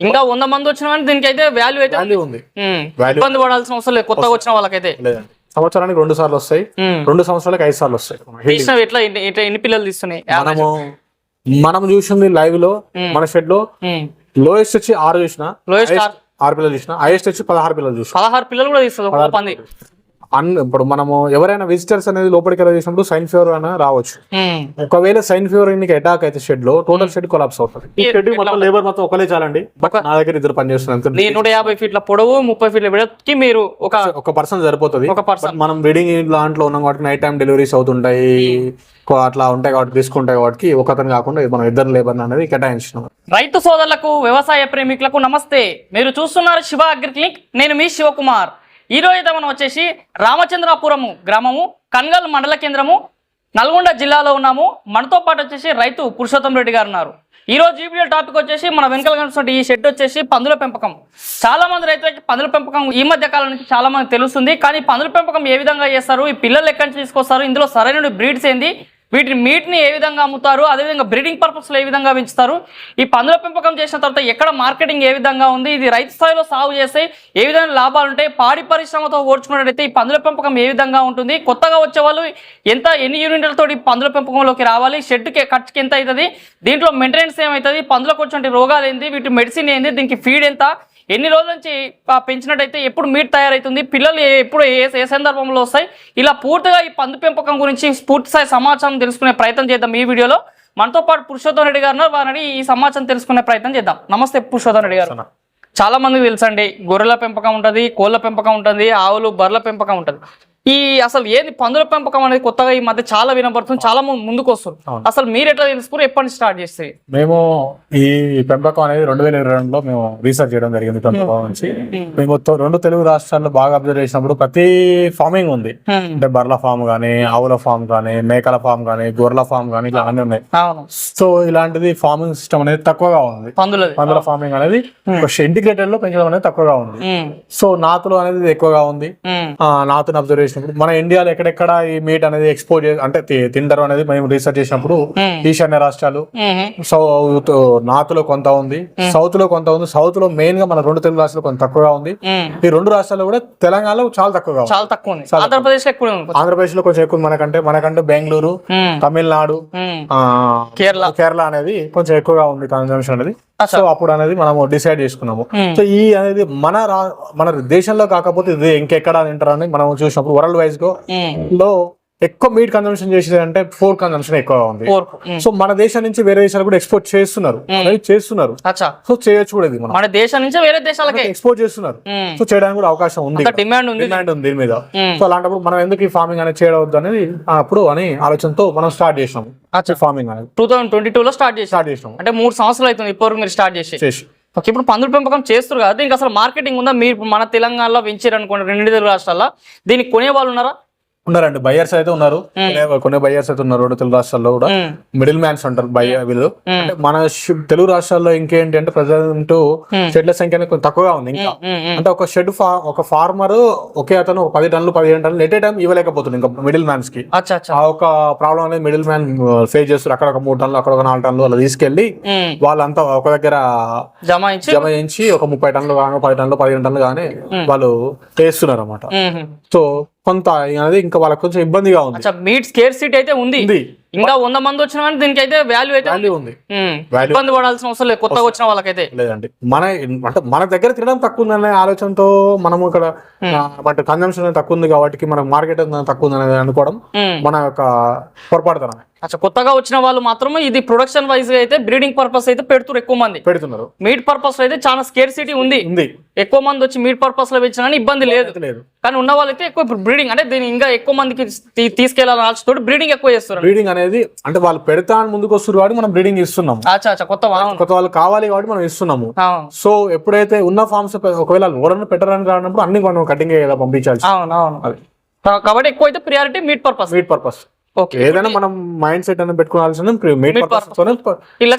ఇంకా వంద మంది వచ్చిన దీనికి అయితే వాల్యూ అయితే వాల్యూ ఉంది. ఇబ్బంది పడాల్సిన అవసరం లేదు. కొత్తగా వచ్చిన వాళ్ళకైతే. సంవత్సరానికి రెండు సార్లు వస్తాయి. రెండు సంవత్సరాలకు ఐదు సార్లు వస్తాయి. ఎట్లా ఎన్ని- పిల్లలు తీస్తున్నాయి? మనము మనం చూసింది లైవ్లో మన షెడ్లో. లోయెస్ట్ వచ్చి ఆరు చూసిన. Highest ఆరు. పిల్లలు చూసిన హైయెస్ట్ వచ్చి పదహారు పిల్లలు చూసిన. పదహారు పిల్లలు కూడా తీస్తుంది పంది. అన్ ఇప్పుడు మనము ఎవరైనా విజిటర్స్ అనేది లోపలికి వెళ్ళి చేసినప్పుడు సైన్ ఫీవర్ అయినా రావచ్చు. ఒకవేళ సైన్ ఫీవర్ నీకు అటాక్ అయితే షెడ్లో టోటల్ షెడ్ కొలాప్స్ అవుతుంది. ఈ షెడ్ మొత్తం లేబర్ మొత్తం ఒకలే చాలండి. నా దగ్గర ఇద్దరు పని చేస్తున్నారు ఈ నూట యాభై ఫీట్ల పొడవు ముప్పై ఫీట్ల విడత్కి మీరు ఒక ఒక పర్సన్ సరిపోతుంది. ఒక పర్సన్ బట్ మనం బ్రీడింగ్ దాంట్లో ఉన్నాం కాబట్టి నైట్ టైం డెలివరీస్ అవుతుంటాయి. అట్లా ఉంటాయి కాబట్టి రిస్క్ ఉంటాయి కాబట్టి ఒకతను కాకుండా మనం ఇద్దరు లేబర్ అనేది కేటాయించినాం. రైతు సోదరులకు వ్యవసాయ ప్రేమికులకు నమస్తే. మీరు చూస్తున్నారు శివ అగ్రి క్లినిక్. నేను మీ శివకుమార్. ఈ అయితే మనం వచ్చేసి రామచంద్రాపురము గ్రామము కన్గల్ మండల కేంద్రము నల్గొండ జిల్లాలో ఉన్నాము. మనతో పాటు వచ్చేసి రైతు పురుషోత్తం రెడ్డి గారు ఉన్నారు. ఈరోజు రోజు ఈ వీడియో టాపిక్ వచ్చేసి మన వెనకాల కనిపిస్తున్న ఈ షెడ్ వచ్చేసి పందుల పెంపకం. చాలా మంది రైతులకి పందుల పెంపకం ఈ మధ్య కాలం నుంచి చాలా మంది తెలుస్తుంది. కానీ పందుల పెంపకం ఏ విధంగా చేస్తారు? ఈ పిల్లలు ఎక్కడి నుంచి తీసుకొస్తారు? ఇందులో సరైన బ్రీడ్స్ ఏంది? వీటిని మీట్ని ఏ విధంగా అమ్ముతారు? అదేవిధంగా బ్రీడింగ్ పర్పస్లో ఏ విధంగా పెంచుతారు? ఈ పందుల పెంపకం చేసిన తర్వాత ఎక్కడ మార్కెటింగ్ ఏ విధంగా ఉంది? ఇది రైతు స్థాయిలో సాగు చేస్తే ఏ విధంగా లాభాలు ఉంటాయి? పాడి పరిశ్రమతో ఓడ్చుకున్నట్టయితే ఈ పందుల పెంపకం ఏ విధంగా ఉంటుంది? కొత్తగా వచ్చే వాళ్ళు ఎంత ఎన్ని యూనిట్లతో ఈ పందుల పెంపకంలోకి రావాలి? షెడ్కి ఖర్చుకి ఎంత అవుతుంది? దీంట్లో మెయింటెనెన్స్ ఏమవుతుంది? పందులకు వచ్చే రోగాలు ఏంది? వీటి మెడిసిన్ ఏంది? దీనికి ఫీడ్ ఎంత? ఎన్ని రోజుల నుంచి పెంచినట్టయితే ఎప్పుడు మీట్ తయారవుతుంది పిల్లలు ఎప్పుడు ఏ ఏ సందర్భంలో వస్తాయి ఇలా పూర్తిగా ఈ పందు పెంపకం గురించి పూర్తి స్థాయి సమాచారం తెలుసుకునే ప్రయత్నం చేద్దాం ఈ వీడియోలో. మనతో పాటు పురుషోత్తం రెడ్డి గారు ఉన్నారు. వారిని ఈ సమాచారం తెలుసుకునే ప్రయత్నం చేద్దాం. నమస్తే పురుషోత్తం రెడ్డి గారు. చాలా మందికి తెలుసండి గొర్రెల పెంపకం ఉంటుంది కోళ్ళ పెంపకం ఉంటుంది ఆవులు బర్రెల పెంపకం ఉంటుంది. ఈ అసలు ఏది పందుల పెంపకం అనేది కొత్తగా ఈ మధ్య చాలా వినపడుతుంది చాలా మంది ముందుకు వస్తుంది అసలు మీరు ఎట్లా తెలుసుకుని ఎప్పటి నుంచి స్టార్ట్ చేస్తారు? మేము ఈ పెంపకం అనేది రెండు వేల ఇరవై రెండులో మేము రీసెర్చ్ చేయడం జరిగింది పెంపకం నుంచి. మేము రెండు తెలుగు రాష్ట్రాల్లో బాగా అబ్జర్వ్ చేసినప్పుడు ప్రతి ఫార్మింగ్ ఉంది. అంటే బర్ల ఫామ్ కానీ ఆవుల ఫామ్ కానీ మేకల ఫామ్ కానీ గొర్రెల ఫామ్ కానీ ఇట్లా అన్ని ఉన్నాయి. సో ఇలాంటిది ఫార్మింగ్ సిస్టమ్ అనేది తక్కువగా ఉంది. పందుల ఫార్మింగ్ అనేది ఇంటిగ్రేటెడ్లో పెంచడం అనేది తక్కువగా ఉంది. సో నాతులు అనేది ఎక్కువగా ఉంది. నాతుని అబ్జర్వ్ మన ఇండియాలో ఎక్కడెక్కడ ఈ మీట్ అనేది ఎక్స్పోర్ట్ అంటే తి- తింటారు అనేది మేము రీసెర్చ్ చేసినప్పుడు. ఈశాన్య రాష్ట్రాలు సౌత్ నార్త్లో కొంత ఉంది సౌత్లో కొంత ఉంది సౌత్లో మెయిన్గా మన రెండు తెలుగు రాష్ట్రాలు కొంత తక్కువగా ఉంది. ఈ రెండు రాష్ట్రాల్లో కూడా తెలంగాణలో చాలా తక్కువగా చాలా తక్కువ ఉంది. ఆంధ్రప్రదేశ్ ఎక్కువ ఆంధ్రప్రదేశ్లో కొంచెం ఎక్కువ ఉంది మనకంటే మనకంటే బెంగళూరు తమిళనాడు కేరళ. కేరళ అనేది కొంచెం ఎక్కువగా ఉంది కన్జంప్షన్ అనేది. సో అప్పుడు అనేది మనము డిసైడ్ చేసుకున్నాము Hmm. సో ఈ అనేది మన రా- మన దేశంలో కాకపోతే ఇది ఇంకెక్కడ అని మనం చూసినప్పుడు వరల్డ్ వైజ్గా ఉమ్. లో ఎక్కువ మీట్ కన్జంప్షన్ చేసేది అంటే ఫోర్ కన్జంప్షన్ ఎక్కువగా ఉంది. సో మన దేశం నుంచి వేరే దేశాలు కూడా ఎక్స్పోర్ట్ చేస్తున్నారు. అనేది చేస్తున్నారు. సో చేయొచ్చు కూడా ఇది మనం. మన దేశం నుంచి వేరే దేశాలకే. ఎక్స్పోర్ట్ చేస్తున్నారు. సో చేయడానికి కూడా అవకాశం ఉంది డిమాండ్ ఉంది. డిమాండ్ ఉంది దీని మీద. సో అలాంటప్పుడు మనం ఎందుకు ఈ ఫార్మింగ్ అనేది చేయవద్దు అనేది అప్పుడు అని ఆలోచనతో మనం స్టార్ట్ చేసినాం. ఫార్మింగ్ అనేది. టూ థౌసండ్ ట్వంటీ టూ లో స్టార్ట్ చేసి స్టార్ట్ చేసినాం. అంటే మూడు సంవత్సరాలు అవుతుంది ఇప్పటివరకు మీరు స్టార్ట్ చేసి. చేసి. ఓకే ఇప్పుడు పందుల పెంపకం చేస్తారు కదా దీనికి అసలు మార్కెటింగ్ ఉందా? మీరు మన తెలంగాణలో పెంచారు అనుకోండి రెండు తెలుగు రాష్ట్రాల్లో. దీనికి కొనే వాళ్ళు ఉన్నారా? ఉన్నారండి. బయ్యర్స్ అయితే ఉన్నారు. కొనే- కొన్ని బయ్యర్స్ అయితే ఉన్నారు రెండు తెలుగు రాష్ట్రాల్లో కూడా. మిడిల్ మ్యాన్స్ అంటారు బయ్య వీళ్ళు. అంటే మన తెలుగు రాష్ట్రాల్లో ఇంకేంటి అంటే ప్రజెంట్ షెడ్ల సంఖ్య కొంచెం తక్కువగా ఉంది ఇంకా. అంటే ఒక షెడ్ ఒక ఫార్మర్ ఒకే అతను ఒక పది టన్నులు పదిహేను టన్నులు ఎట్ ఏ టైం ఇవ్వలేకపోతుంది ఇంకా మిడిల్ మ్యాన్స్కి ఆ ఒక ప్రాబ్లం అనేది మిడిల్ మ్యాన్ ఫేస్ చేస్తారు. అక్కడ ఒక మూడు టన్నులు అక్కడ ఒక నాలుగు టన్నులు అలా తీసుకెళ్ళి వాళ్ళంతా ఒక దగ్గర జమాయించి జమ చేయించి ఒక ముప్పై టన్నులు కానీ పది టన్నులు పదిహేను టన్నులు కానీ వాళ్ళు వేస్తున్నారు అనమాట సో కొంత అనేది ఇంకా వాళ్ళకి కొంచెం ఇబ్బందిగా ఉంది. మీట్ స్కేర్ సీట్ అయితే ఉంది. ఉంది. ఇంకా వంద మంది వచ్చిన కానీ దీనికి అయితే వాల్యూ అయితే వాల్యూ ఉంది. ఇబ్బంది పడాల్సిన అవసరం లేదు. కొత్తగా వచ్చిన వాళ్ళకైతే. లేదండి. మన అంటే మన దగ్గర తినడం తక్కువ ఉందనే ఆలోచనతో మనము ఇక్కడ కన్జంప్షన్ తక్కువ ఉంది కాబట్టి మన మార్కెట్ తక్కువ ఉందనేది అనుకోవడం ఉమ్. మన యొక్క పొరపాటుతనం అచ్చా కొత్తగా వచ్చిన వాళ్ళు మాత్రమే ఇది ప్రొడక్షన్ వైజ్ అయితే బ్రీడింగ్ పర్పస్ అయితే పెడుతున్నారు ఎక్కువ మంది. పెడుతున్నారు. మీట్ పర్పస్లో అయితే చాలా స్కేర్ సిటీ ఉంది. ఉంది. ఎక్కువ మంది వచ్చి మీట్ పర్పస్లో పెంచినా ఇబ్బంది లేదు. లేదు. కానీ ఉన్న వాళ్ళైతే ఎక్కువ బ్రీడింగ్ అంటే దీన్ని ఇంకా ఎక్కువ మందికి తీసుకెళ్ళాలని ఆలోచన బ్రీడింగ్ ఎక్కువ చేస్తారు బ్రీడింగ్ అనేది అంటే వాళ్ళు పెడతా అని ముందుకు వస్తారు కాబట్టి మనం బ్రీడింగ్ ఇస్తున్నాము కొత్త కొత్త వాళ్ళు కావాలి కాబట్టి మనం ఇస్తున్నాము. సో ఎప్పుడైతే ఉన్న ఫార్మ్స్ ఒకవేళ ఎవరన్నా పెట్టరని రానప్పుడు అన్ని మనం కటింగ్ కదా పంపించాల్సి. అవును అవును. అది. కా- కాబట్టి ఎక్కువ అయితే priority meat purpose meat purpose ఏదైనా మనం మైండ్ సెట్ అనేది పెట్టుకోవాల్సిన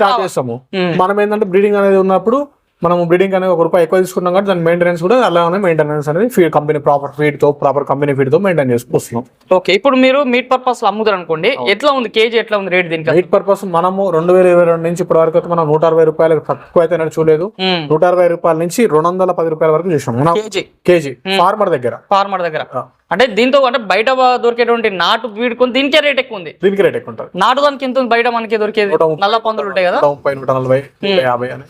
స్టార్ట్. చేస్తాము మ్మ్. మనం ఏంటంటే బ్రీడింగ్ అనేది ఉన్నప్పుడు మనం బ్రీడింగ్ అనేది ఒక రూపాయి ఎక్కువ తీసుకున్నాం కాబట్టి దాని మెయింటెనెన్స్ కూడా అలానే మెయింటెనెన్స్ అనేది ఫీడ్ కంపెనీ ప్రాపర్ ఫీడ్తో ప్రాపర్ కంపెనీ ఫీడ్తో మెయింటైన్ చేసుకొస్తున్నాం. ఓకే ఇప్పుడు మీరు మీట్ పర్పస్ అమ్ముతారు అనుకోండి ఎట్లా ఉంది? కేజీ ఎట్లా ఉంది రేట్ దీనికి మీట్ పర్పస్ మనము రెండు వేల ఇరవై రెండు నుంచి ఇప్పటి వరకు అయితే మనం నూట అరవై రూపాయలకు తక్కువ అయితే చూడలేదు. మ్మ్. నూట అరవై రూపాయల నుంచి రెండు వందల పది రూపాయల వరకు చూసాం కేజీ. ఫార్మర్ దగ్గర. ఫార్మర్ దగ్గర. అంటే దీంతో అంటే బయట దొరికేటువంటి నాటు వీడుకొని దీనికే రేట్ ఎక్కువ ఉంది. దీనికి రేట్ ఎక్కువ ఉంటుంది. నాటు దానికి ఎంత బయట మనకి దొరికేది. నల్ల పందులు ఉంటాయి కదా? ముప్పై నూట నలభై నూట యాభై అని.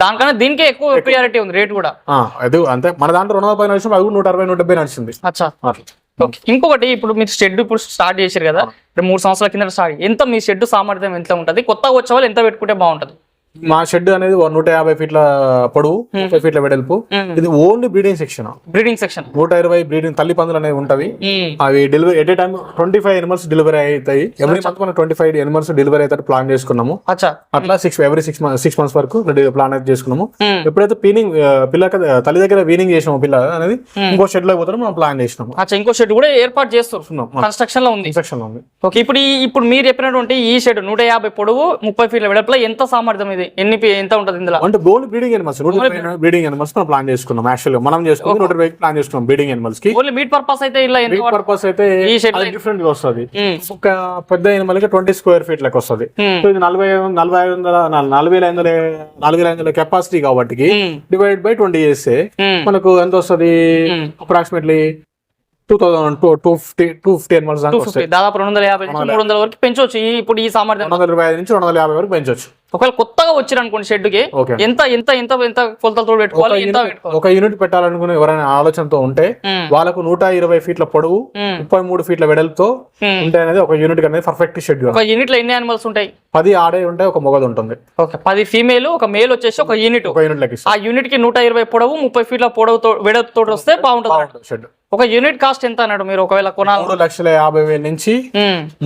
దానికన్నా దీనికే ఎక్కువ ప్రియారిటీ ఉంది రేట్ కూడా. అది అంతే మన దాంట్లో రెండు వందల పది నడిచిన అది నూట అరవై నూట డెబ్బై నడిచింది. అచ్చా. ఓకే. ఇంకొకటి ఇప్పుడు మీరు షెడ్ ఇప్పుడు స్టార్ట్ చేశారు కదా మూడు సంవత్సరాల కింద స్టార్ట్ ఎంత మీ షెడ్ సామర్థ్యం ఎంత ఉంటుంది? కొత్తగా వచ్చే వాళ్ళు ఎంత పెట్టుకుంటే బాగుంటుంది? మా షెడ్ అనేది నూట యాభై ఫీట్ల పొడవు ముప్పై ఫీట్ల వెడల్పు. ఇది only breeding section breeding section నూట ఇరవై బ్రీడింగ్ తల్లి పందులు అనేవి ఉంటవి. అవి delivery at a time twenty five animals delivery అవుతాయి ఎవ్రీ మంత్ మనం ట్వంటీ ఫైవ్ ఎనిమల్స్ డెలివరీ అవుతాయి ప్లాన్ చేసుకున్నాము అట్లా six every six months six months వరకు ప్లాన్ అయితే చేసుకున్నాము. ఎప్పుడైతే పీనింగ్ పిల్ల తల్లి దగ్గర వీనింగ్ చేసాము పిల్ల అనేది ఇంకో షెడ్లో పోతారో మనం ప్లాన్ చేసినాము. అచ్చా ఇంకో షెడ్ కూడా ఏర్పాటు చేస్తున్నారు కన్స్ట్రక్షన్లో ఉంది. ఇన్స్ట్రక్షన్ ఉంది. ఓకే ఇప్పుడు ఇప్పుడు మీరు చెప్పినటువంటి ఈ షెడ్ నూట యాభై పొడవు ముప్పై ఫీట్ల వెడల్పులో ఎంత సామర్థ్యం ఇది? ఎన్ని ఎంత ఉంటుంది ఇందులో? అంటే గోల్ బ్రీడింగ్ ఎనిమల్స్ నూట బ్రీడింగ్ ఎనిమల్స్ మనం ప్లాన్ చేసుకున్నాం యాక్చువల్గా మనం చేసుకుని నూట ప్లాన్ చేసుకున్నాం బ్రీడింగ్ ఎనిమల్స్కి. ఓన్లీ మీట్ పర్పస్ అయితే ఇలా బ్రీడ్ పర్పస్ అయితే డిఫరెంట్గా వస్తుంది. మ్మ్. ఒక పెద్ద ఎనిమల్కి ట్వంటీ స్క్వేర్ ఫీట్ లెక్క వస్తుంది. మ్మ్. సో ఇది నలభై నలభై ఐదు వందల నల- నలభై ఐదు వందల నాలుగు వేల ఐదు వందల కెపాసిటీ కాబట్టి. డివైడ్ బై ట్వంటీ చేస్తే మ్మ్. మనకు ఎంత వస్తుంది? Approximately two thousand two two fifty two fifty animals దాదాపు రెండు వందల యాభై నుంచి మూడు వందల వరకు పెంచవచ్చు ఇప్పుడు ఈ సామర్థ్యం రెండు వందల నుంచి రెండు వందల యాభై వరకు పెంచవచ్చు ఒకవేళ కొత్తగా వచ్చారు అనుకోండి షెడ్కి ఓకే ఎంత ఎంత ఎంత ఎంత కొలతలతో పెట్టుకోవాలి ఎంత ఒక యూనిట్ పెట్టాలనుకునే ఎవరైనా ఆలోచనతో ఉంటే. వాళ్ళకు నూట ఇరవై ఫీట్ల పొడవు. ముప్పై మూడు ఫీట్ల వెడల్పుతో మ్మ్. ఉంటే అనేది ఒక యూనిట్ అనేది పర్ఫెక్ట్ షెడ్యూల్ ఒక యూనిట్లో ఎన్ని యానిమల్స్ ఉంటాయి పది ఆడే ఉంటే ఒక మొగది ఉంటుంది. ఓకే పది ఫీమేల్ ఒక మేల్ వచ్చేసి ఒక యూనిట్ ఒక యూనిట్ లెక్క ఆ యూనిట్కి నూట ఇరవై పొడవు ముప్పై ఫీట్ల పొడవుతో వెడల్పుతో వస్తే బాగుంటుంది. షెడ్. ఒక యూనిట్ కాస్ట్ ఎంత అన్నాడు మీరు ఒకవేళ కొనాలి? మూడు లక్షల యాభై వేల నుంచి.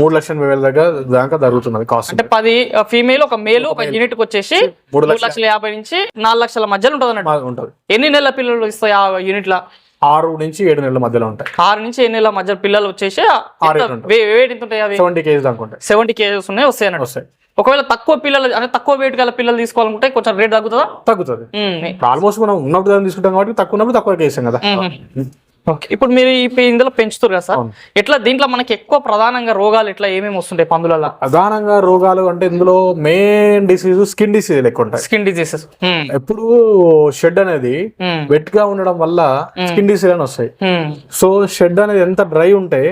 మూడు లక్షల ఎనభై వేల దగ్గర దాకా జరుగుతున్నది కాస్ట్ అంటే పది ఫీమేల్ ఒక మేల్ ఒక యూనిట్కి వచ్చేసి మూడు లక్షల యాభై నుంచి నాలుగు లక్షల మధ్యలో ఉంటుంది అన్నట్టు ఉంటుంది. ఎన్ని నెలల పిల్లలు ఇస్తాయి ఆ యూనిట్ లా? ఆరు నుంచి ఏడు నెలల మధ్యలో ఉంటాయి. ఆరు నుంచి ఎన్ని నెలల మధ్య పిల్లలు వచ్చేసి ఏడు ఉంటాయి. వెయిట్ ఎంత ఉంటాయి అవి? సెవెంటీ కేజీ దాకా ఉంటాయి. సెవెంటీ కేజెస్ ఉన్నాయి వస్తాయి అన్నట్టు. వస్తాయి. ఒకవేళ తక్కువ పిల్లలు అంటే తక్కువ వెయిట్ గల పిల్లలు తీసుకోవాలనుకుంటే కొంచెం రేట్ తగ్గుతుందా? తగ్గుతుంది. ఆల్మోస్ట్ మనం ఉన్నప్పుడు తీసుకుంటాం కాబట్టి తక్కువ ఉన్నప్పుడు తక్కువ కేసాం కదా. ఇప్పుడు మీరు ఇందులో పెంచుతారు కదా సార్. ఎట్లా దీంట్లో మనకి ఎక్కువ ప్రధానంగా రోగాలు ఎట్లా ఏమేమి వస్తుంటాయి పందులలో ప్రధానంగా రోగాలు అంటే ఇందులో మెయిన్ డిసీజ్ స్కిన్ డిసీజ్ ఎక్కువ ఉంటాయి. స్కిన్ డిజీసెస్ ఎప్పుడు షెడ్ అనేది వెట్గా ఉండడం వల్ల స్కిన్ డిసీజ్ అని వస్తాయి సో షెడ్ అనేది ఎంత డ్రై ఉంటే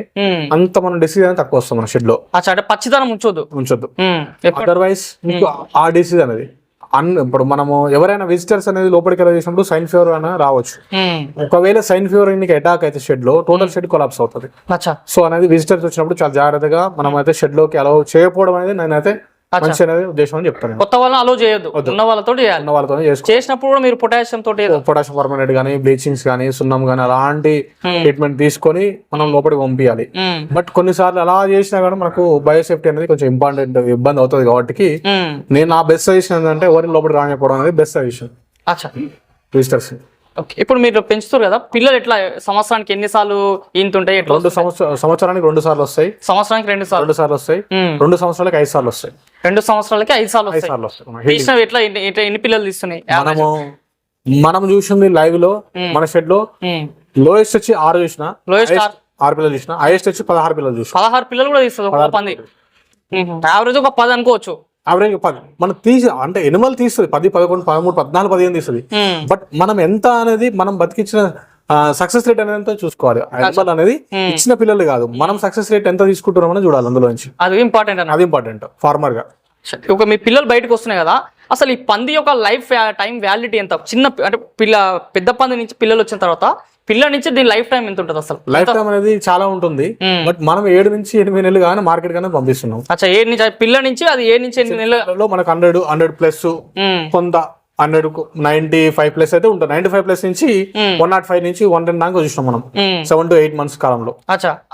అంత మన డిసీజ్ అనేది తక్కువ వస్తుంది మన షెడ్లో అంటే పచ్చిదనం ఉంచొద్దు. ఉంచొద్దు. అదర్వైజ్ మీకు ఆ డిసీజ్ అనేది అన్ ఇప్పుడు మనము ఎవరైనా విజిటర్స్ అనేది లోపలికి వెళ్ళ చేసినప్పుడు సైన్ ఫీవర్ అయినా రావచ్చు. ఒకవేళ సైన్ ఫీవర్ నీకు అటాక్ అయితే షెడ్లో టోటల్ షెడ్ కొలాప్స్ అవుతుంది. సో అనేది విజిటర్స్ వచ్చినప్పుడు చాలా జాగ్రత్తగా మనం అయితే షెడ్లోకి అలౌ చేయకపోవడం అనేది నేనైతే మంచి అనేది ఉద్దేశం అని చెప్తాను. కొత్త వాళ్ళని అలో చేయొద్దు. ఉన్న వాళ్ళతో చేయాలి. ఉన్న వాళ్ళతో చేసుకో. చేసినప్పుడు కూడా మీరు పొటాషియం తోటి పొటాషియం పర్మనెంట్ కానీ బ్లీచింగ్స్ కానీ సున్నం కానీ అలాంటి ట్రీట్మెంట్ తీసుకొని మనం లోపలికి పంపించాలి. బట్ కొన్నిసార్లు అలా చేసినా కానీ మనకు బయోసేఫ్టీ అనేది కొంచెం ఇంపార్టెంట్ ఇబ్బంది అవుతుంది కాబట్టి మ్మ్. నేను నా బెస్ట్ సజెషన్ ఏంటంటే ఎవరిని లోపలికి రానిపోవడం అనేది బెస్ట్ సజెషన్ ఓకే ఇప్పుడు మీరు పెంచుతారు కదా పిల్లలు ఎట్లా సంవత్సరానికి ఎన్నిసార్లు ఈంతుంటాయి రెండు సంవత్సర సంవత్సరానికి రెండు సార్లు వస్తాయి. సంవత్సరానికి రెండు సార్లు. రెండు సార్లు వస్తాయి. రెండు సంవత్సరాలకు ఐదు సార్లు వస్తాయి. రెండు సంవత్సరాలకి ఐదు సార్లు ఐదు వస్తాయి సార్లు వస్తాయి. తీసిన ఎట్లా ఎన్ని పిల్లలు తీస్తున్నాయి? మనము మనం చూసింది లైవ్లో మన షెడ్లో. లోయెస్ట్ వచ్చి ఆరు చూసిన ఆరు. పిల్లలు చూసిన హైయెస్ట్ వచ్చి పదహారు పిల్లలు చూసిన పదహారు పిల్లలు కూడా తీస్తుంది ఒక పంది. యావరేజ్ ఒక పది అనుకోవచ్చు. యావరేజ్ పది. మనం తీసి అంటే ఎనిమల్ తీస్తుంది. పది పదకొండు పదమూడు పద్నాలుగు పదిహేను తీస్తుంది. బట్ మనం ఎంత అనేది మనం బతికించిన సక్సెస్ రేట్ అనేది ఎంత చూసుకోవాలి? ఎనిమల్ అనేది ఇచ్చిన పిల్లలు కాదు. మనం సక్సెస్ రేట్ ఎంత తీసుకుంటున్నాం అనేది చూడాలి అందులో నుంచి. అది ఇంపార్టెంట్ అది ఇంపార్టెంట్ ఫార్మర్గా. ఒక మీ పిల్లలు బయటకు వస్తున్నాయి కదా అసలు ఈ పంది యొక్క లైఫ్ టైం వ్యాలిడిటీ ఎంత? చిన్న అంటే పిల్ల పెద్ద పంది నుంచి పిల్లలు వచ్చిన తర్వాత పిల్ల నుంచి దీని లైఫ్ టైం ఎంత ఉంటుంది అసలు? లైఫ్ టైం అనేది చాలా ఉంటుంది. బట్ మనం ఏడు నుంచి ఎనిమిది నెలలు కానీ మార్కెట్ గానే పంపిస్తున్నాం. అచ్చా ఏడు నుంచి పిల్ల నుంచి అది ఏడు నుంచి ఎనిమిది నెలలు మనకు హండ్రెడ్ హండ్రెడ్ ప్లస్. కొంత హండ్రెడ్ నైన్టీ ఫైవ్ ప్లస్ అయితే ఉంటుంది. నైన్టీ ఫైవ్ ప్లస్ నుంచి వన్ నాట్ ఫైవ్ నుంచి వన్ టెన్ దాకా చూసినాం మనం. సెవెన్ టు ఎయిట్ మంత్స్ కాలంలో.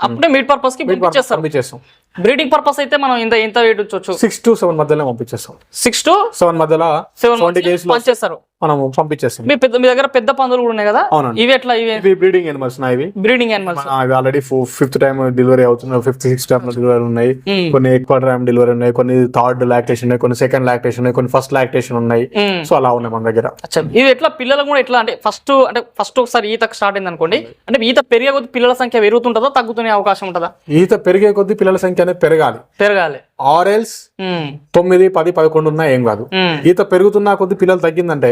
అప్పుడే మీట్ పర్పస్కి పంపించేస్తాం. బ్రీడింగ్ పర్పస్ అయితే మనం ఇంత ఎంత వెయిట్ వచ్చొచ్చు సిక్స్ టు సెవెన్ మధ్యలో పంపించేస్తాం. సిక్స్ టు సెవెన్ మధ్యలో సెవెన్ కేజీస్ పనిచేస్తారు మనం పంపించేస్తాం. మీ పెద్ద మీ దగ్గర పెద్ద పందులు కూడా ఉన్నాయి కదా? అవునండి. ఇవి ఎట్లా ఇవి? ఇవి బ్రీడింగ్ ఎనిమల్స్ నా ఇవి. బ్రీడింగ్ యానిమల్స్ ఆ, ఇవి ఆల్రెడీ ఫిఫ్త్ టైం డెలివరీ అవుతుంది ఫిఫ్త్ సిక్స్త్ టైం డెలివరీ ఉన్నాయి. Hmm. కొన్ని ఎక్కువ టైం డెలివరీ ఉన్నాయి. కొన్ని థర్డ్ లాక్టేషన్ ఉన్నాయి. కొన్ని సెకండ్ లాక్టేషన్ ఉన్నాయి. కొన్ని ఫస్ట్ లాక్టేషన్ ఉన్నాయి. సో అలా ఉన్నాయి మన దగ్గర. ఇది ఎట్లా? పిల్లలు కూడా ఎట్లా? అంటే ఫస్ట్ అంటే ఫస్ట్ ఒకసారి ఈత స్టార్ట్ అయింది అనుకోండి అంటే ఈత పెరిగే కొద్ది పిల్లల సంఖ్య పెరుగుతుంటుందా? తగ్గుతునే అవకాశం ఉంటుందా? ఈత పెరిగే కొద్దీ పిల్లల సంఖ్య అనేది పెరగాలి. పెరగాలి. ఆరెల్స్ ఉమ్, తొమ్మిది పది పదకొండు ఉన్నా ఏం కాదు. ఈత పెరుగుతున్న కొద్ది పిల్లలు తగ్గిందంటే.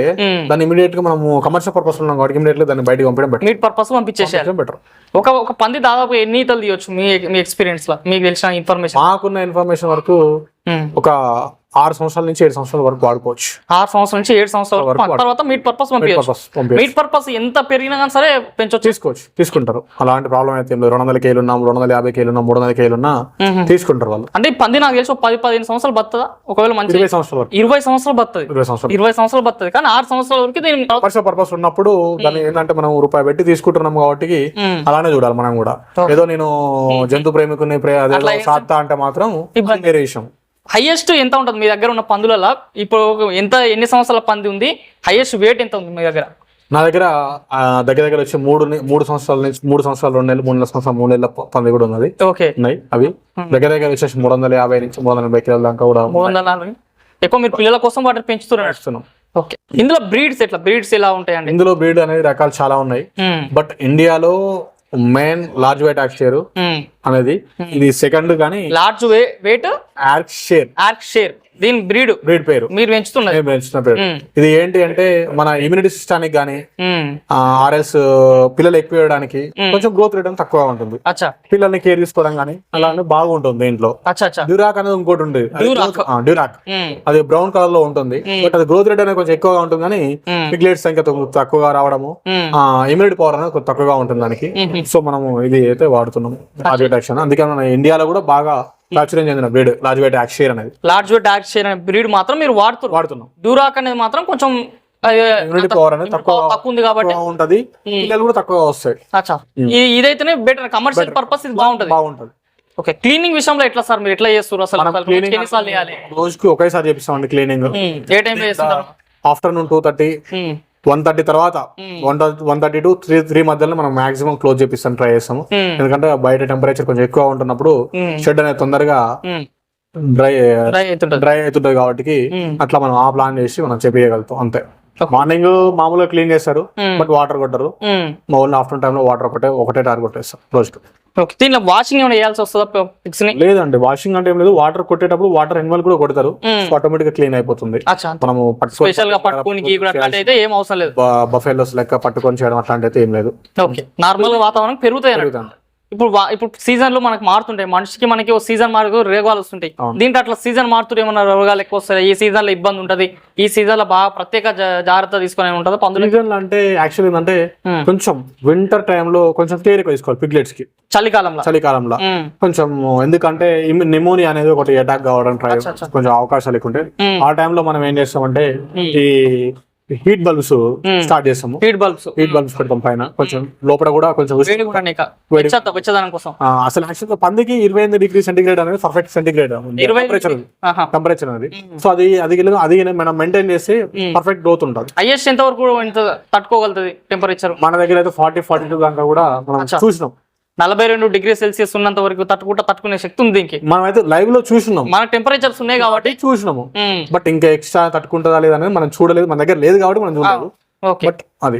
దాన్ని ఇమీడియట్గా మనము కమర్షియల్ పర్పస్ ఉన్నాం కాబట్టి ఇమీడియట్గా దాన్ని బయటకు పంపడం బెటర్ మీట్ పర్పస్ పంపించేసేయాలి బెటర్ ఒక ఒక పంది దాదాపు ఎన్ని ఈతలు తీయొచ్చు మీ మీ ఎక్స్పీరియన్స్లో? మీకు తెలిసిన ఇన్ఫర్మేషన్ మాకున్న ఇన్ఫర్మేషన్ వరకు ఒక ఆరు సంవత్సరాల నుంచి ఏడు సంవత్సరాల వరకు వాడుకోవచ్చు. ఆరు సంవత్సరాల నుంచి ఏడు సంవత్సరాల వరకు తర్వాత మీట్ పర్పస్. మీట్ పర్పస్ ఎంత పెరిగినా కానీ సరే పెంచొచ్చు. తీసుకోవచ్చు. తీసుకుంటారు. అలాంటి ప్రాబ్లం అయితే రెండు వందల కేలు ఉన్నా రెండు వందల యాభై కేలు ఉన్నా మూడు వందల కేలు ఉన్నా తీసుకుంటారు వాళ్ళు. అంటే పంది నాకు తెలిసి పది పదిహేను సంవత్సరాలు బతుందా ఒకవేళ మంచి ఇరవై సంవత్సరాల వరకు. ఇరవై సంవత్సరాలు బతుంది ఇరవై సంవత్సరాలు. ఇరవై సంవత్సరాలు బతుంది కానీ ఆరు సంవత్సరాల వరకు దీని పర్పస్ ఉన్నప్పుడు దాన్ని ఏంటంటే మనం రూపాయి పెట్టి తీసుకుంటున్నాం కాబట్టి. అలానే చూడాలి మనం కూడా. ఏదో నేను జంతు ప్రేమికుని ప్రే అదేదో సాత్తా అంటే మాత్రం ఇబ్బంది. వేరే విషయం. హైయెస్ట్ ఎంత ఉంటుంది మీ దగ్గర ఉన్న పందులలో? ఇప్పుడు ఎంత ఎన్ని సంవత్సరాల పంది ఉంది? హైయెస్ట్ వెయిట్ ఎంత ఉంది మీ దగ్గర? నా దగ్గర దగ్గర దగ్గర వచ్చి మూడు మూడు సంవత్సరాల నుంచి మూడు సంవత్సరాలు రెండు నెలలు మూడు నెలల సంవత్సరాలు మూడు నెలల పంది కూడా ఉన్నది. ఓకే ఉన్నాయి అవి. దగ్గర దగ్గర వచ్చేసి మూడు వందల యాభై నుంచి మూడు వందల ఎనభై కిలోల దాకా కూడా మూడు వందల నాలుగు. ఎక్కువ మీరు పిల్లల కోసం వాటిని పెంచుతున్నారు? నడుస్తున్నాం ఓకే ఇందులో బ్రీడ్స్ ఎట్లా? బ్రీడ్స్ ఎలా ఉంటాయండి? ఇందులో బ్రీడ్ అనేది రకాలు చాలా ఉన్నాయి. బట్ ఇండియాలో మెయిన్ లార్జ్ వైట్ యాక్షేర్ మ్మ్. అనేది. ఇది సెకండ్ కానీ large weight Yorkshire Yorkshire దీని బ్రీడ్. బ్రీడ్ పేరు. మీరు పెంచుతున్నది. నేను పెంచిన పేరు. ఇది ఏంటి అంటే మన ఇమ్యూనిటీ సిస్టానికి కానీ మ్మ్. ఆర్ఎల్స్ పిల్లలు ఎక్కువ వేయడానికి కొంచెం గ్రోత్ రేట్ తక్కువ ఉంటుంది. పిల్లల్ని కేర్ తీసుకోవడం కానీ అలానే బాగుంటుంది దీంట్లో. డ్యూరాక్ అనేది ఇంకోటి ఉంది. డ్యూరాక్. అది బ్రౌన్ కలర్లో ఉంటుంది. బట్ అది గ్రోత్ రేట్ అనేది కొంచెం ఎక్కువగా ఉంటుంది కానీ మ్మ్. పిగ్లెట్స్ సంఖ్య తక్కు- తక్కువగా రావడము. ఇమ్యూనిటీ పవర్ అనేది తక్కువగా ఉంటుంది దానికి. సో మనము ఇది అయితే వాడుతున్నాం అందుకే మన ఇండియాలో కూడా బాగా ప్రాచుర్యం చెందిన బ్రీడ్ లార్జ్ వెయిట్ యాక్షియర్ అనేది. లార్జ్ వెయిట్ ఆర్క్ షేర్ అనే బ్రీడ్ మాత్రం మీరు వాడుతున్నారు. వాడుతున్నాం. డ్యూరాక్ అనేది మాత్రం కొంచెం అది ఇమ్యూనిటీ పవర్ అనేది తక్కువ తక్కువ ఉంది కాబట్టి. ఉంటది. పిల్లలు కూడా వస్తాయి. అచ్చా. ఇదైతేనే బెటర్ కమర్షియల్ పర్పస్ ఇది బాగుంటది. బాగుంటది. ఓకే క్లీనింగ్ విషయంలో ఎట్లా సార్ మీరు ఎట్లా చేస్తారు అసలు? అసలు రోజుకి ఎన్నిసార్లు చేయాలి? రోజుకి ఒకేసారి చేపిస్తామండి క్లీనింగ్ ఏ టైంలో చేస్తుంటారు? Afternoon two thirty one thirty తర్వాత one one thirty to three three మధ్యలో మనం మాక్సిమం క్లోజ్ చేపిస్తాం ట్రై చేస్తాము. ఎందుకంటే బయట టెంపరేచర్ కొంచెం ఎక్కువ ఉంటున్నప్పుడు షెడ్ అనేది తొందరగా డ్రై డ్రై అవుతుంటది. డ్రై అవుతుంటది కాబట్టి అట్లా మనం ఆ ప్లాన్ చేసి మనం చెప్పగలుగుతాం అంతే. మార్నింగ్ మామూలుగా క్లీన్ చేస్తారు ఉమ్, బట్ వాటర్ కొట్టరు. ఉమ్. మా ఊళ్ళో ఆఫ్టర్నూన్ టైంలో వాటర్ ఒకటే ఒకటే టార్ కొట్టేస్తాం రోజుకి. ఓకే దీనిలో వాషింగ్ ఏమైనా చేయాల్సి వస్తుందా పిక్స్ని లేదండి వాషింగ్ అంటే ఏం లేదు. వాటర్ కొట్టేటప్పుడు వాటర్ ఎనిమల్ కూడా కొడతారు. ఆటోమేటిక్గా క్లీన్ అయిపోతుంది. మనము పట్టుకో స్పెషల్గా పట్టుకోనికి కూడా అట్లాంటి అయితే ఏం అవసరం లేదు. బఫెలోస్ లెక్క పట్టుకొని చేయడం అట్లాంటి అయితే ఏం లేదు. ఓకే నార్మల్గా వాతావరణం పెరుగుతాయి. ఇప్పుడు ఇప్పుడు సీజన్లో మనకు మారుతుంటాయి. మనిషికి మనకి ఓ సీజన్ మారు రోగాలు వస్తుంటాయి. దీంట్లో అట్లా సీజన్ మారుతుంటే ఏమన్నా రోగాలు ఎక్కువ వస్తాయి? ఈ సీజన్లో ఇబ్బంది ఉంటది. ఈ సీజన్లో బాగా ప్రత్యేక జాగ్రత్త తీసుకునే ఉంటది. పందులు సీజన్ అంటే యాక్చువల్లీ ఏంటంటే. కొంచెం వింటర్ టైంలో కొంచెం కేర్ ఎక్కువ తీసుకోవాలి పిగ్లెట్స్కి. చలికాలంలో. చలికాలంలో. కొంచెం ఎందుకంటే నిమోనియా అనేది ఒకటి అటాక్ కావడం ట్రై. కొంచెం అవకాశాలు ఎక్కువ ఉంటాయి. ఆ టైంలో మనం ఏం చేస్తామంటే ఈ హీట్ బల్బ్స్ స్టార్ట్ చేస్తాము. Heat bulbs. హీట్ బల్బ్స్ పెడతాం పైన. కొంచెం లోపల కూడా కొంచెం కోసం. ఆ, అసలు యాక్చువల్గా పందికి ఇరవై ఎనిమిది డిగ్రీ సెంటిగ్రేడ్ అనేది పర్ఫెక్ట్ సెంటిగ్రేడ్ టెంపరేచర్. టెంపరేచర్ అనేది. సో అది అది అది మనం మెయింటైన్ చేస్తే పర్ఫెక్ట్ గ్రోత్ ఉంటుంది. హైయెస్ట్ ఎంత వరకు తట్టుకోగలుగుతుంది టెంపరేచర్ మన దగ్గర అయితే ఫార్టీ ఫార్టీ టూ దాకా కూడా మనం. చూసినాం. నలభై రెండు డిగ్రీ సెల్సియస్ ఉన్నంత వరకు తట్టుకుంటా తట్టుకునే శక్తి ఉంది దీనికి. మనం అయితే లైవ్లో చూసినాం. మన టెంపరేచర్స్ ఉన్నాయి కాబట్టి. చూసినాము. బట్ ఇంకా ఎక్స్ట్రా తట్టుకుంటుందా లేదా అనేది మనం చూడలేదు. మన దగ్గర లేదు కాబట్టి మనం చూడలేదు. బట్ అది.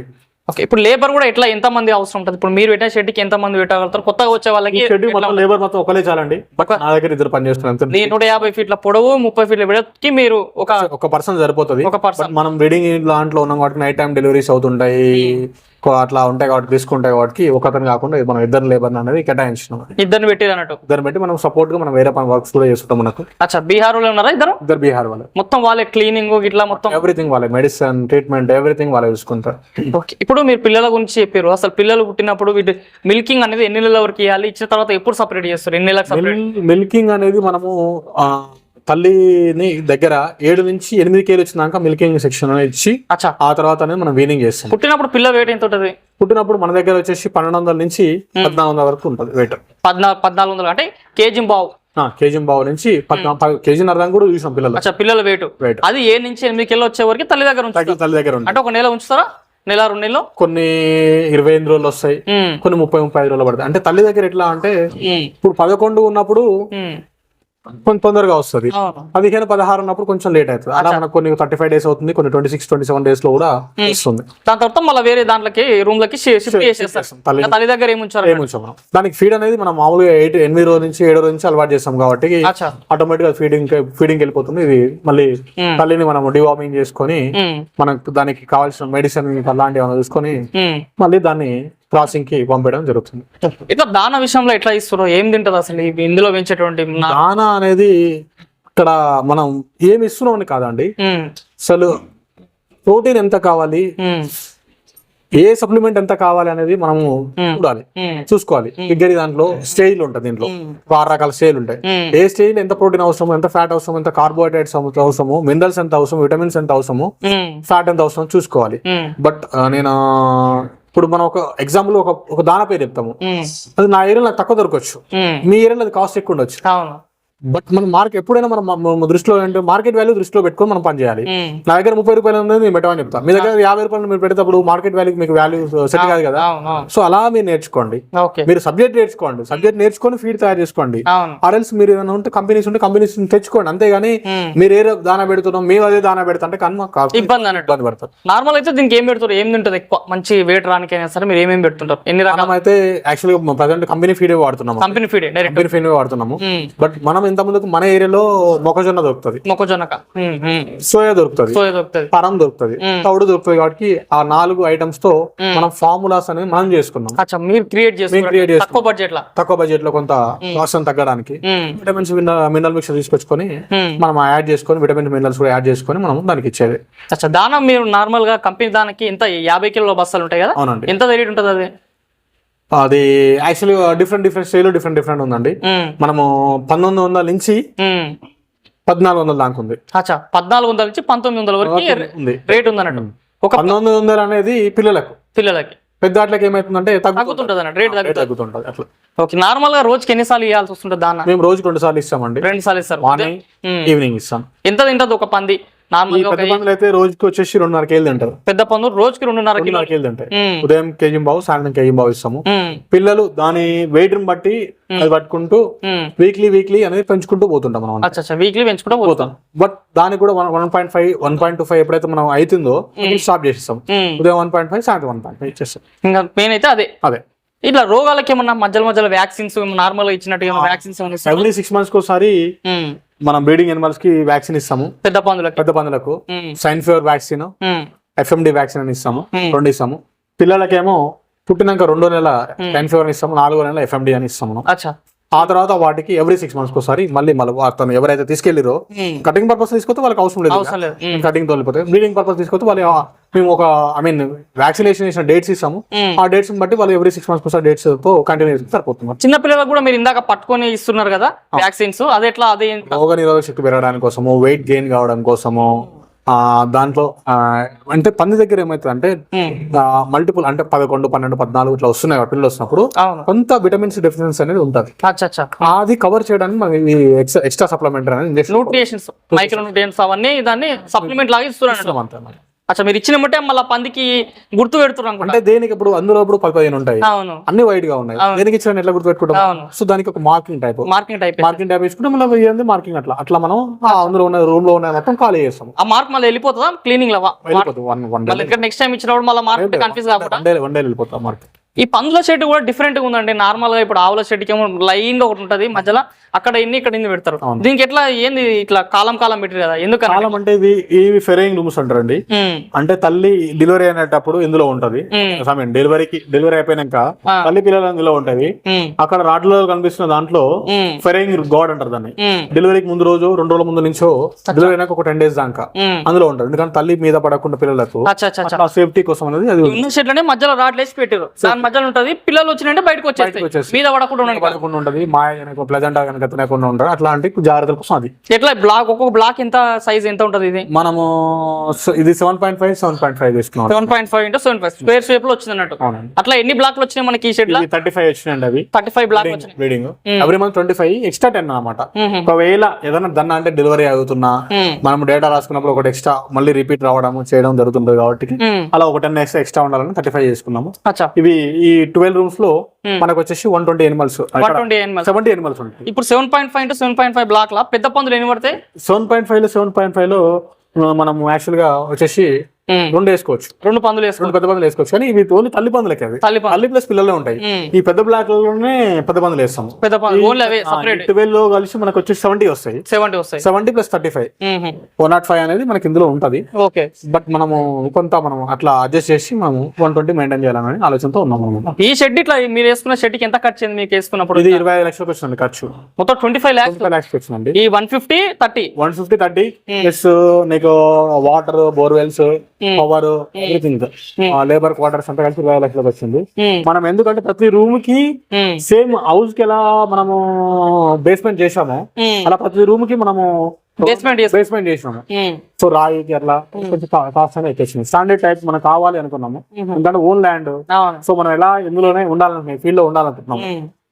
ఓకే ఇప్పుడు లేబర్ కూడా ఎట్లా ఎంత మంది అవసరం ఉంటుంది? ఇప్పుడు మీరు పెట్టిన షెడ్కి ఎంత మంది పెట్టగలుగుతారు? కొత్తగా వచ్చే వాళ్ళకి షెడ్యూల్ మొత్తం లేబర్ మొత్తం ఒకలే చాలండి. నా దగ్గర ఇద్దరు పని చేస్తున్నారు నీ నూట యాభై ఫీట్ల పొడవు ముప్పై ఫీట్ల వెడల్పుకి మీరు ఒక ఒక పర్సన్ సరిపోతుంది. ఒక పర్సన్. మనం బ్రీడింగ్ దాంట్లో ఉన్నాం కాబట్టి నైట్ టైం డెలివరీస్ అవుతుంటాయి. కొ- అట్లా ఉంటాయి కాబట్టి రిస్క్ ఉంటాయి కాబట్టి ఒకతను కాకుండా మనం ఇద్దరు లేబర్ అనేది కేటాయించినాం. ఇద్దరిని పెట్టిరు అన్నట్టు. ఇద్దరు బట్టి మనం సపోర్ట్గా మనం వేరే పని వర్క్స్ కూడా చేస్తుంటాం మనకు. అచ్చా బీహార్లో ఉన్నారా ఇద్దరు? ఇద్దరు బీహార్ వాళ్ళు. మొత్తం వాళ్ళే క్లీనింగ్ ఇట్లా మొత్తం. ఎవ్రీథింగ్ వాళ్ళే మెడిసిన్ ట్రీట్మెంట్ ఎవ్రీథింగ్ వాళ్ళే చూసుకుంటారు. ఓకే ఇప్పుడు మీరు పిల్లల గురించి చెప్పారు అసలు పిల్లలు పుట్టినప్పుడు వీటి మిల్కింగ్ అనేది ఎన్ని నెలల వరకు ఇవ్వాలి ఇచ్చిన తర్వాత ఎప్పుడు సపరేట్ చేస్తారు? ఎన్ని నెలలకు మిల్కింగ్ అనేది మనము తల్లిని దగ్గర ఏడు నుంచి ఎనిమిది కేలు వచ్చినాక మిల్కింగ్ సెక్షన్ ఇచ్చి అచ్చా. ఆ తర్వాత మనం వీనింగ్ చేస్తాం. పుట్టినప్పుడు పిల్ల వెయిట్ ఎంత ఉంటుంది? పుట్టినప్పుడు మన దగ్గర వచ్చేసి పన్నెండు వందల నుంచి పద్నాలుగు వందల వరకు ఉంటుంది వెయిట్ పద్నాలుగు పద్నాలుగు వందలు. అంటే కేజీ బావు. కేజీ బావు నుంచి పద్నాలుగు కేజీ అర్థం కూడా చూసాం పిల్లలు. అచ్చా పిల్లల వెయిట్ Weight. అది ఏ నుంచి ఎనిమిది కిలో వచ్చే వరకు తల్లి దగ్గర తల్లి దగ్గర అంటే ఒక నెల ఉంచుతారా? నెల రెండు నెలలో? కొన్ని ఇరవై ఎనిమిది రోజులు వస్తాయి. కొన్ని ముప్పై ముప్పై ఐదు రోజులు పడతాయి. అంటే తల్లి దగ్గర ఎట్లా అంటే ఇప్పుడు పదకొండు ఉన్నప్పుడు. కొంచెం తొందరగా వస్తుంది. పదిహేను పదహారు ఉన్నప్పుడు కొంచెం లేట్ అవుతుంది. అలా మనకు కొన్ని థర్టీ ఫైవ్ డేస్ అవుతుంది కొన్ని ట్వంటీ సిక్స్ ట్వంటీ సెవెన్ డేస్లో కూడా వస్తుంది. దాని తర్వాత మళ్ళీ వేరే దాంట్లోకి రూమ్ లకి తల్లి దగ్గర ఏముంచారు దానికి ఫీడ్ అనేది మనం మామూలుగా ఎయిట్ ఎనిమిది రోజుల నుంచి ఏడు రోజుల నుంచి అలవాటు చేస్తాం కాబట్టి ఆటోమేటిక్గా ఫీడింగ్ ఫీడింగ్ వెళ్ళిపోతుంది. ఇది మళ్ళీ తల్లిని మనం డివార్మింగ్ చేసుకొని మనకు దానికి కావాల్సిన మెడిసిన్ అలాంటివి చూసుకొని. మళ్ళీ దాన్ని క్రాసింగ్కి పంపించడం జరుగుతుంది. ఇట్లా దాన విషయంలో ఎట్లా ఇస్తారో ఏం తింటది అసలు? ఇందులో పెంచేటువంటి దానా అనేది ఇక్కడ మనం ఏమి ఇస్తున్నాం అని కాదండి అసలు ప్రోటీన్ ఎంత కావాలి? ఏ సప్లిమెంట్ ఎంత కావాలి అనేది మనము చూడాలి. చూసుకోవాలి. ఇగ్గరి దాంట్లో స్టేజ్లు ఉంటుంది దీంట్లో. ఆరు రకాల స్టేజ్లు ఉంటాయి. ఏ స్టేజ్ ఎంత ప్రోటీన్ అవసరం ఎంత ఫ్యాట్ అవసరం ఎంత కార్బోహైడ్రేట్స్ అవసరము మినరల్స్ ఎంత అవసరం విటమిన్స్ ఎంత అవసరము ఫ్యాట్ ఎంత అవసరం చూసుకోవాలి. బట్ నేను ఇప్పుడు మనం ఒక ఎగ్జాంపుల్ ఒక ఒక దాన పేరు చెప్తాము అది నా ఏరియాలో నాకు తక్కువ దొరకవచ్చు. మీ ఏరియాలో అది కాస్ట్ ఎక్కువ ఉండొచ్చు. బట్ మనం మార్కెట్ ఎప్పుడైనా మనం దృష్టిలో అంటే మార్కెట్ వాల్యూ దృష్టిలో పెట్టుకొని మనం పని చేయాలి. నా దగ్గర ముప్పై రూపాయలు ఉంది నేను పెట్టమని చెప్తా. మీ దగ్గర యాభై రూపాయలు మీరు పెడేటప్పుడు మార్కెట్ వాల్యూకి మీకు వాల్యూ సెట్ కాదు కదా? సో అలా మీరు నేర్చుకోండి. మీరు సబ్జెక్ట్ నేర్చుకోండి. సబ్జెక్ట్ నేర్చుకొని ఫీడ్ తయారు చేసుకోండి. ఆర్ఎల్స్ మీరు ఏమైనా ఉంటే కంపెనీస్ ఉంటే కంపెనీస్ తెచ్చుకోండి. అంతేగాని. మీరు ఏ దానా పెడుతున్నాం మేము అదే దానా పెడతా అంటే కన్మ కాదు ఇబ్బంది అన్నట్టు. ఇబ్బంది పడతారు. నార్మల్ అయితే దీనికి ఏం పెడతారు? ఏం తింటది ఎక్కువ? మంచి వెయిట్ రానికైనా సరే మీరు ఏమేమి పెడుతుంటారు? ఎన్ని రకాల మనం అయితే యాక్చువల్గా ప్రజెంట్ కంపెనీ ఫీడే వాడుతున్నాము company feed direct company feed వాడుతున్నాము. బట్ మనం ఇంత ముందుకు మన ఏరియాలో మొక్కజొన్న దొరుకుతుంది. ఉమ్. సోయా దొరుకుతుంది. సోయా దొరుకుతుంది. పరం దొరుకుతుంది. తౌడు దొరుకుతుంది కాబట్టి ఆ నాలుగు ఐటమ్స్తో మనం ఫార్ములాస్ అనేది మనం చేసుకున్నాం. మీరు క్రియేట్. తక్కువ బడ్జెట్ లా తక్కువ బడ్జెట్లో కొంత కాస్ట్ తగ్గడానికి విటమిన్స్ మినరల్ మిక్చర్ తీసుకొచ్చుకొని. మనం యాడ్ చేసుకొని విటమిన్ మినరల్స్ కూడా యాడ్ చేసుకొని మనం దానికి ఇచ్చేది. దానం మీరు నార్మల్గా కంపెనీ దానికి ఎంత యాభై కిలోల బస్తాలు ఉంటాయి కదా? అవునండి. ఎంత రేట్ ఉంటుంది అది? అది actually different different style different different ఉందండి. మనము పంతొమ్మిది వందల నుంచి. పద్నాలుగు వందల దాకా ఉంది. అచ్చా పద్నాలుగు వందల నుంచి పంతొమ్మిది వందల వరకు ఉంది రేట్ ఉందన్నట్టు. ఒక పంతొమ్మిది వందలు అనేది పిల్లలకు. పిల్లలకి. పెద్ద అట్లకి ఏమైతుందంటే తగ్గుతుంటది. అన్నట్టు రేట్ తగ్గుతుంటది అట్లా. ఓకే నార్మల్గా రోజుకి ఎన్నిసార్లు ఇవ్వాల్సి వస్తుంటుంది దాన మేము రోజుకి రెండు సార్లు ఇస్తామండి. రెండు సార్లు ఇస్తారు. మార్నింగ్. ఈవినింగ్ ఇస్తాం. ఎంత తింటది ఒక పంది? నార్మల్ పందులు అయితే రోజుకి వచ్చేసి రెండున్నర కేజీలు తింటారు. పెద్ద పందు రోజుకి రెండున్నర కిలో. కేజీలు తింటాయి. ఉదయం కేజీ బావు సాయంత్రం కేజీ బావు ఇస్తాము. పిల్లలు దాని వెయిట్ని బట్టి అది పట్టుకుంటూ. వీక్లీ వీక్లీ అనేది పెంచుకుంటూ పోతుంటాం మనం వీక్లీ పెంచుకుంటూ పోతాం. బట్ దానికి కూడా one point five one point two five ఎప్పుడైతే మనం అవుతుందో స్టాప్ చేసేస్తాం. ఉదయం వన్ పాయింట్ ఫైవ్ సాయంత్రం వన్ పాయింట్ ఫైవ్ ఇచ్చేస్తాం. ఇంకా మెయిన్ అయితే అదే. అదే. ఇట్లా రోగాలకి ఏమన్నా మధ్యలో మధ్యలో వ్యాక్సిన్స్ నార్మల్గా ఇచ్చినట్టు వ్యాక్సిన్స్? ఎవ్రీ సిక్స్ మంత్స్ ఒకసారి మనం బ్రీడింగ్ ఎనిమల్స్కి వ్యాక్సిన్ ఇస్తాము. పెద్ద పందులకి? పెద్ద పందులకు. Swine fever vaccine FMD vaccine అని ఇస్తాము. రెండు ఇస్తాము. పిల్లలకేమో పుట్టినాక రెండో నెల సైన్ ఫీవర్ ఇస్తాము నాలుగో నెల ఎఫ్ఎండి అని ఇస్తాము. ఆ తర్వాత వాటికి ఎవ్రీ సిక్స్ మంత్స్ ఒకసారి మళ్ళీ మళ్ళీ అతను ఎవరైతే తీసుకెళ్ళిరో ఉమ్, కటింగ్ పర్పస్ తీసుకొస్తే వాళ్ళకి అవసరం లేదు కటింగ్ తోలిపోతే బ్లీడింగ్ పర్పస్ తీసుకొస్తే వాళ్ళు మేము ఒక ఐ మీన్ వ్యాక్సినేషన్ చేసిన డేట్స్ ఇస్తాము. ఆ డేట్స్ బట్టి వాళ్ళు ఎవ్రీ సిక్స్ మంత్స్ ఒకసారి డేట్స్తో కంటిన్యూ చేస్తే సరిపోతుంది చిన్న పిల్లలకు కూడా మీరు ఇందాక పట్టుకొని ఇస్తున్నారు కదా వ్యాక్సిన్స్ అది ఎట్లా అది రోగ నిరోధక శక్తి పెరగడానికి కోసము వెయిట్ గెయిన్ కావడం కోసము దాంట్లో అంటే పంది దగ్గర ఏమవుతుంది అంటే మల్టిపుల్ అంటే పదకొండు పన్నెండు పద్నాలుగు ఇట్లా వస్తున్నాయి పిల్లలు వస్తున్నప్పుడు అవును. కొంత విటమిన్స్ డెఫిషియన్సీ అనేది ఉంటుంది. అది కవర్ చేయడానికి మనం ఎక్స్ట్రా సప్లిమెంటరీ అనేది న్యూట్రిషన్స్ మైక్రో న్యూట్రియన్స్ అవన్నీ దాన్ని సప్లిమెంట్ లాగా ఇస్తున్నారు. ఇస్తాం అంతే మరి. అచ్చా మీరు ఇచ్చిన మట్టే మళ్ళీ పందికి గుర్తు పెడుతున్నారు అనుకుంటా. అంటే దేనికి ఇప్పుడు అందులో ఇప్పుడు పది పదిహేను ఉంటాయి? అవును. అన్ని వైట్గా ఉన్నాయి. దేనికి ఇచ్చిన ఎట్లా గుర్తుపెట్టుకుంటాం అవును. సో దానికి ఒక marking type marking type marking type ఇచ్చుకుంటే మళ్ళీ ఏంది? మార్కింగ్ అట్లా. అట్లా మనం అందులో ఉన్న రూమ్లో ఉన్న మొత్తం ఖాళీ చేస్తాం. ఆ మార్క్ మళ్ళీ వెళ్ళిపోతుందా? క్లీనింగ్లో వెళ్ళిపోతుంది. వన్ వన్ నెక్స్ట్ టైం ఇచ్చినప్పుడు మళ్ళీ మార్క్ కన్ఫ్యూజ్ కాకుండా? వన్ డే వెళ్ళిపోతాం మార్కెట్ ఈ పందుల షెడ్ కూడా డిఫరెంట్గా ఉందండి. నార్మల్గా ఇప్పుడు ఆవుల షెడ్కి ఏమో లైన్గా ఒకటి ఉంటది. మధ్యలో అక్కడ ఇన్ని ఇక్కడ ఇన్ని పెడతారు. దీనికి ఎట్లా ఏంది ఇట్లా కాలం కాలం పెట్టారు కదా? ఎందుకని? కాలం అంటే ఇవి ఇవి ఫెరైంగ్ రూమ్స్ అంటారండి. ఉమ్, అంటే తల్లి డెలివరీ అయినప్పుడు ఇందులో ఉంటది. సమయం డెలివరీకి డెలివరీ అయిపోయినాక. తల్లి పిల్లలు అందులో ఉంటది. అక్కడ రాడ్లో కనిపిస్తున్న దాంట్లో ఫెరైంగ్ గాడ్ అంటారు దాన్ని. డెలివరీకి ముందు రోజు రెండు రోజుల ముందు నుంచో డెలివరీ అయినాక ఒక టెన్ డేస్ దాకా. అందులో ఉంటుంది. ఎందుకంటే తల్లి మీద పడకుండా పిల్లలకు సేఫ్టీ కోసం అనేది అది ఉంది. ఉన్న షెడ్లోనే మధ్యలో రాడ్లు వేసి పెట్టారు మధ్యలో ఉంటది పిల్లలు వచ్చినంటే బయటకు బయటకు వచ్చేస్తాయి. మీద పడకుండా. పడకుండా ఉంటది మాయ కనుక ప్లెజెంట్ కనుక తినకుండా ఉంటారు అట్లాంటి జాగ్రత్తల కోసం అది. ఎట్లా బ్లాక్ ఒక్కొక్క బ్లాక్ ఎంత సైజ్ ఎంత ఉంటది ఇది? మనము ఇది seven point five seven point five తీసుకున్నాం. Seven point five into seven five square షేప్లో వచ్చింది అన్నట్టు. అవునండి. అట్లా ఎన్ని బ్లాక్లు వచ్చినాయి మనకి ఈ షెడ్లో? థర్టీ ఫైవ్ వచ్చినాయండి అవి. Thirty five block breeding every month twenty five extra ten అనమాట. ఒకవేళ ఏదైనా దన్న అంటే డెలివరీ అవుతున్నా మ్మ్. మనం డేటా రాసుకున్నప్పుడు ఒకటి ఎక్స్ట్రా మళ్ళీ రిపీట్ రావడం చేయడం జరుగుతుంది కాబట్టి మ్మ్. అలా ఒక టెన్ ఎక్స్ట్రా ఎక్స్ట్రా ఉండాలని థర్టీ ఫైవ్ చేసుకున్నాము ఇవి ఈ ట్వెల్వ్ రూమ్స్లో మనకు వచ్చేసి one twenty animals seventy animals ఉంటాయి. ఇప్పుడు seven point five into seven point five block లా పెద్ద పందులు ఎన్ని పడతాయి? సెవెన్ పాయింట్ ఫైవ్లో సెవెన్ పాయింట్ ఫైవ్లో మనం యాక్చువల్గా వచ్చేసి. రెండు వేసుకోవచ్చు. రెండు పందులు వేసుకో రెండు పెద్ద పందులు వేసుకోవచ్చు. కానీ ఇవి ఓన్లీ తల్లి పందులకి అవి. తల్లి తల్లి ప్లస్ పిల్లలే ఉంటాయి. ఈ పెద్ద బ్లాక్లోనే పెద్ద పందులు వేస్తాము. పెద్ద ట్వెల్వ్లో కలిసి మనకు వచ్చి సెవెంటీ వస్తాయి. సెవెంటీ వస్తాయి. Seventy plus thirty five one nought five అనేది మనకి ఇందులో ఉంటది. ఓకే. బట్ మనము కొంత మనం అట్లా అడ్జస్ట్ చేసి మనము వన్ ట్వంటీ మెయింటైన్ చేయాలని ఆలోచనతో ఉన్నాము మనము. ఈ షెడ్ ఇట్లా మీరు వేసుకున్న షెడ్కి ఎంత ఖర్చు అయింది మీకు వేసుకున్నప్పుడు? ఇది ఇరవై ఐదు లక్షలకు వచ్చింది ఖర్చు. మొత్తం ట్వంటీ ఫైవ్ ట్వంటీ లాక్స్ వచ్చిందండి. ఈ one fifty thirty one fifty thirty plus నీకు water borewells power everything labour quarters అంతా కలిసి ఇరవై లక్షలకు వచ్చింది. మనం ఎందుకంటే ప్రతి రూమ్కి సేమ్ హౌస్కి ఎలా మనము బేస్మెంట్ చేసామో అలా ప్రతి రూమ్కి మనము బేస్మెంట్ బేస్మెంట్ చేసినాము సో రాయికి అట్లా కొంచెం కాస్ట్ అనేది ఎక్కేసింది. స్టాండర్డ్ టైప్ మనకు కావాలి అనుకున్నాము. ఎందుకంటే ఓన్ ల్యాండ్ సో మనం ఎలా ఇందులోనే ఉండాలనుకున్నాం ఫీల్డ్లో ఉండాలనుకుంటున్నాము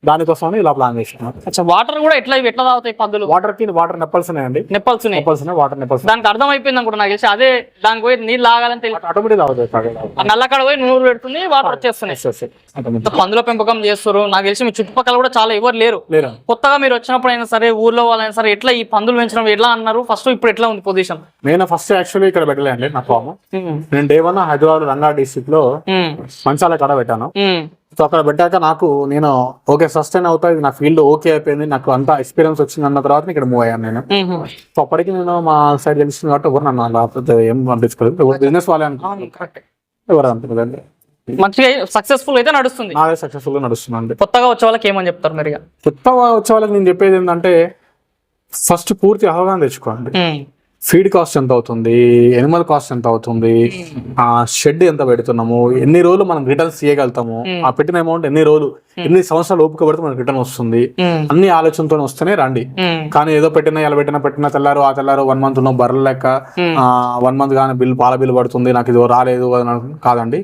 దానికోసం ఇలా ప్లాన్ చేసినాం అచ్చా వాటర్ కూడా ఎట్లా ఇవి? ఎట్లా తాగుతాయి పందులు? వాటర్కి వాటర్ నెప్పల్స్ ఉన్నాయండి. నెప్పల్స్ నెప్పల్స్ వాటర్ నెప్పల్స్ దానికి అర్థం అయిపోయింది అనుకుంటా నాకు తెలిసి. అదే దానికి పోయి నీళ్ళు లాగాలని తెలియదు ఆటోమేటిక్ నల్లకడ పోయి నూరు పెడుతుంది వాటర్ వచ్చేస్తున్నాయి. పందుల పెంపకం చేస్తారు నాకు తెలిసి మీ చుట్టుపక్కల కూడా చాలా ఎవరు లేరు. లేరా. కొత్తగా మీరు వచ్చినప్పుడు అయినా సరే ఊర్లో వాళ్ళైనా సరే ఎట్లా ఈ పందులు పెంచడం ఎట్లా అన్నారు? ఫస్ట్ ఇప్పుడు ఎట్లా ఉంది పొజిషన్ నేను ఫస్ట్ యాక్చువల్లీ ఇక్కడ పెట్టలేండి నా ఫామ్ నేను డే వన్ హైదరాబాద్ రంగా డిస్ట్రిక్ట్లో మంచాల కాడ పెట్టాను. సో అక్కడ పెట్టాక నాకు నేను ఓకే సస్టైన్ అవుతా ఇది నా ఫీల్డ్ ఓకే అయిపోయింది నాకు అంత ఎక్స్పీరియన్స్ వచ్చింది అన్న తర్వాత ఇక్కడ మూవ్ అయ్యాను నేను. సో అప్పటికి నేను మా సైడ్ తెలిసింది కాబట్టి ఎవరు నన్ను ఏం పంపించుకోలేదు బిజినెస్ వాళ్ళే ఎవరు అనుకోలేదు మంచిగా సక్సెస్ఫుల్ అయితే నడుస్తుంది. నాదే సక్సెస్ఫుల్గా నడుస్తుందండి కొత్తగా వచ్చే వాళ్ళకి ఏమని చెప్తారు మీరు? కొత్తగా వచ్చే వాళ్ళకి నేను చెప్పేది ఏంటంటే ఫస్ట్ పూర్తి అవగాహన తెచ్చుకోండి ఫీడ్ కాస్ట్ ఎంత అవుతుంది? ఎనిమల్ కాస్ట్ ఎంత అవుతుంది? ఆ షెడ్ ఎంత పెడుతున్నాము? ఎన్ని రోజులు మనం రిటర్న్స్ చేయగలుగుతాము ఆ పెట్టిన అమౌంట్ ఎన్ని రోజులు? ఎన్ని సంవత్సరాలు ఓపిక పడితే మనకి రిటర్న్ వస్తుంది. అన్ని ఆలోచనతో వస్తేనే రండి. కానీ ఏదో పెట్టిన ఇలా పెట్టిన పెట్టిన తెల్లారు ఆ తెల్లారు వన్ మంత్ ఉన్న బర్రెల లెక్క వన్ మంత్ కానీ బిల్ పాల బిల్ పడుతుంది. నాకు ఇది రాలేదు కాదండి.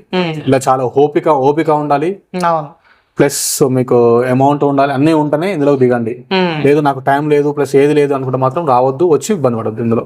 ఇలా చాలా ఓపిక ఓపిక ఉండాలి. ప్లస్ మీకు అమౌంట్ ఉండాలి అన్నీ ఉంటేనే ఇందులో దిగండి. లేదు నాకు టైం లేదు ప్లస్ ఏది లేదు అనుకుంటే మాత్రం రావద్దు వచ్చి ఇబ్బంది పడద్దు ఇందులో.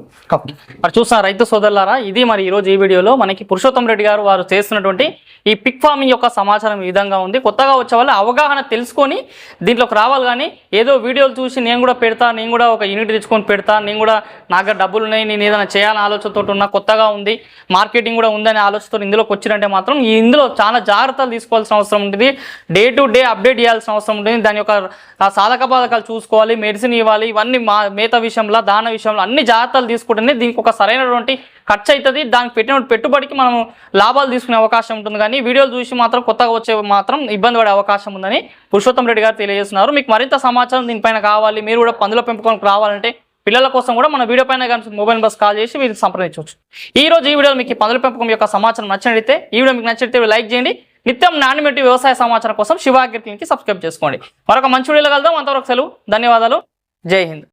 మరి చూసిన రైతు సోదరులారా ఇది మరి ఈ రోజు ఈ వీడియోలో మనకి పురుషోత్తం రెడ్డి గారు వారు చేస్తున్నటువంటి ఈ పిక్ ఫార్మింగ్ యొక్క సమాచారం ఈ విధంగా ఉంది. కొత్తగా వచ్చే వాళ్ళు అవగాహన తెలుసుకొని దీంట్లోకి రావాలి కానీ ఏదో వీడియోలు చూసి నేను కూడా పెడతా నేను కూడా ఒక యూనిట్ తెచ్చుకొని పెడతా నేను కూడా నా దగ్గర డబ్బులు ఉన్నాయి నేను ఏదైనా చేయాలని ఆలోచనతో ఉన్నా కొత్తగా ఉంది మార్కెటింగ్ కూడా ఉందనే ఆలోచనతో ఇందులోకి వచ్చినంటే మాత్రం ఈ ఇందులో చాలా జాగ్రత్తలు తీసుకోవాల్సిన అవసరం ఉంటుంది. డే టు డే అప్డేట్ చేయాల్సిన అవసరం ఉంటుంది. దాని యొక్క సాధక బాధకాలు చూసుకోవాలి మెడిసిన్ ఇవ్వాలి ఇవన్నీ మా మేత విషయంలో దాన విషయంలో అన్ని జాగ్రత్తలు తీసుకుంటేనే దీనికి ఒక సరైనటువంటి ఖర్చు అవుతుంది దానికి పెట్టిన పెట్టుబడికి మనం లాభాలు తీసుకునే అవకాశం ఉంటుంది. కానీ వీడియోలు చూసి మాత్రం కొత్తగా వచ్చే మాత్రం ఇబ్బంది పడే అవకాశం ఉందని పురుషోత్తం రెడ్డి గారు తెలియజేస్తున్నారు. మీకు మరింత సమాచారం దీనిపైన కావాలి. మీరు కూడా పందుల పెంపకంకి రావాలంటే పిల్లల కోసం కూడా మన వీడియో పైన కానీ మొబైల్ బస్ కాల్ చేసి మీరు సంప్రదించవచ్చు. ఈ రోజు ఈ వీడియోలో మీకు పందుల పెంపకం యొక్క సమాచారం నచ్చినట్లయితే ఈ వీడియో మీకు నచ్చితే లైక్ చేయండి. నిత్యం నాణ్యమట్టి వ్యవసాయ సమాచారం కోసం శివ సబ్స్క్రైబ్ చేసుకోండి. మరొక మంచి వీడియోలో కలుద్దాం. అంతవరకు సెలవు. ధన్యవాదాలు. జై హింద్.